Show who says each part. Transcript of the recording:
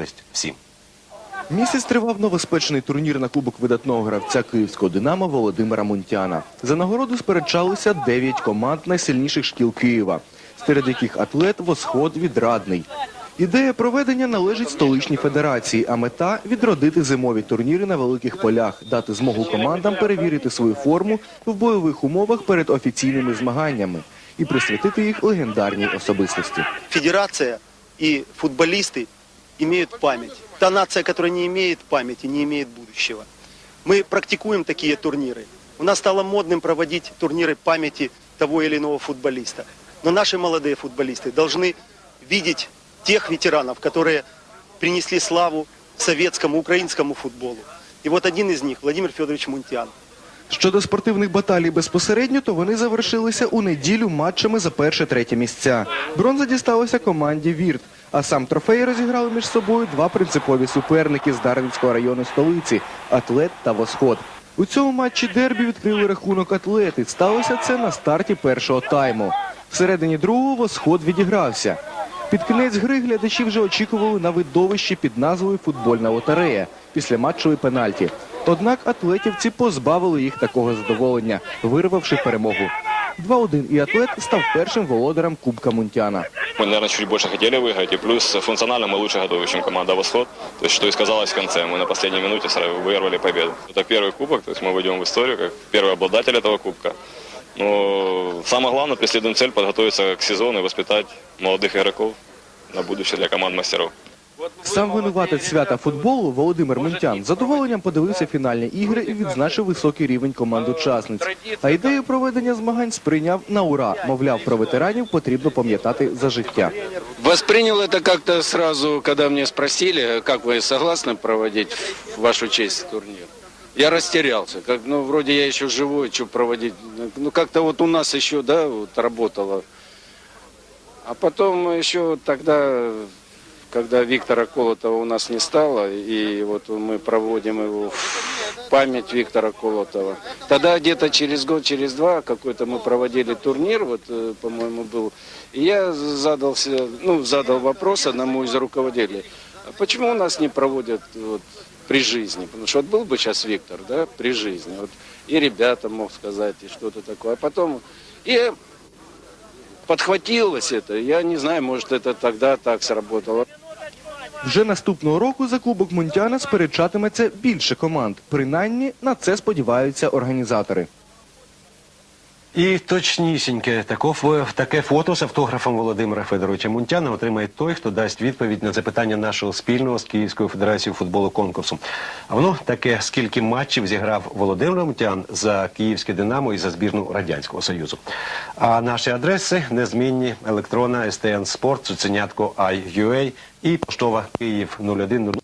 Speaker 1: користь всім.
Speaker 2: Місяць тривав новоспечений турнір на кубок видатного гравця київського «Динамо» Володимира Мунтяна. За нагороду сперечалися 9 команд найсильніших шкіл Києва, серед яких атлет «Восход» відрадний. Ідея проведення належить столичній федерації, а мета – відродити зимові турніри на великих полях, дати змогу командам перевірити свою форму в бойових умовах перед офіційними змаганнями і присвятити їх легендарній особистості.
Speaker 3: федерация и футболисты имеют память. Та нация, которая не имеет памяти, не имеет будущего. Мы практикуем такие турниры. У нас стало модным проводить турниры памяти того или иного футболиста. Но наши молодые футболисты должны видеть тех ветеранов, которые принесли славу советскому, украинскому футболу. И вот один из них, Владимир Федорович Мунтян.
Speaker 2: Щодо спортивних баталій безпосередньо, то вони завершилися у неділю матчами за перше-третє місця. Бронза дісталася команді «Вірт», а сам трофей розіграли між собою два принципові суперники з Дарницького району столиці – «Атлет» та «Восход». У цьому матчі дербі відкрили рахунок «Атлети». Сталося це на старті першого тайму. Всередині другого «Восход» відігрався. Під кінець гри глядачі вже очікували на видовище під назвою «Футбольна лотерея» після матчової пенальті. Однак атлетівці позбавили їх такого задоволення, вирвавши перемогу. 2-1 і атлет став першим володарем Кубка Мунтяна.
Speaker 4: Мы, наверное, чуть больше хотели выиграть, и плюс функционально мы лучше готовы, чем команда «Восход». То есть, что и сказалось в конце, мы на последней минуте сразу вырвали победу. Это первый кубок, то есть мы войдем в историю как первый обладатель этого кубка. Но самое главное, преследуем цель подготовиться к сезону и воспитать молодых игроков на будущее для команд мастеров.
Speaker 2: Сам винуватець свята футболу Володимир Мунтян з задоволенням подивився фінальні ігри і відзначив високий рівень команд учасниць. А ідею проведення змагань сприйняв на ура. Мовляв, про ветеранів потрібно пам'ятати за життя.
Speaker 5: Воспринял это как-то сразу, когда мне спросили, как вы согласны проводить в вашу честь турнир. Я растерялся. Как, ну, вроде я еще живой, что проводить. Ну, как-то вот у нас еще, да, вот работало. А потом еще вот тогда, когда Виктора Колотова у нас не стало, и вот мы проводим его в память Виктора Колотова. Тогда где-то через год, через два какой-то мы проводили турнир, вот, э, по-моему, был. И я задался, ну, задал вопрос одному из руководителей. А почему у нас не проводят вот, при жизни? Потому что вот был бы сейчас Виктор, да, при жизни. Вот, и ребята мог сказать, и что-то такое. А потом... И подхватилось это. Я не знаю, может, это тогда так сработало.
Speaker 2: Вже наступного року за Кубок Мунтяна сперечатиметься більше команд. Принаймні на це сподіваються організатори.
Speaker 1: І точнісіньке тако- таке фото з автографом Володимира Федоровича Мунтяна отримає той, хто дасть відповідь на запитання нашого спільного з Київською федерацією футболу конкурсу. А воно таке, скільки матчів зіграв Володимир Мунтян за Київське Динамо і за збірну Радянського Союзу. А наші адреси незмінні електронна СТН Спорт, Цуценятко IUA і поштова Київ 01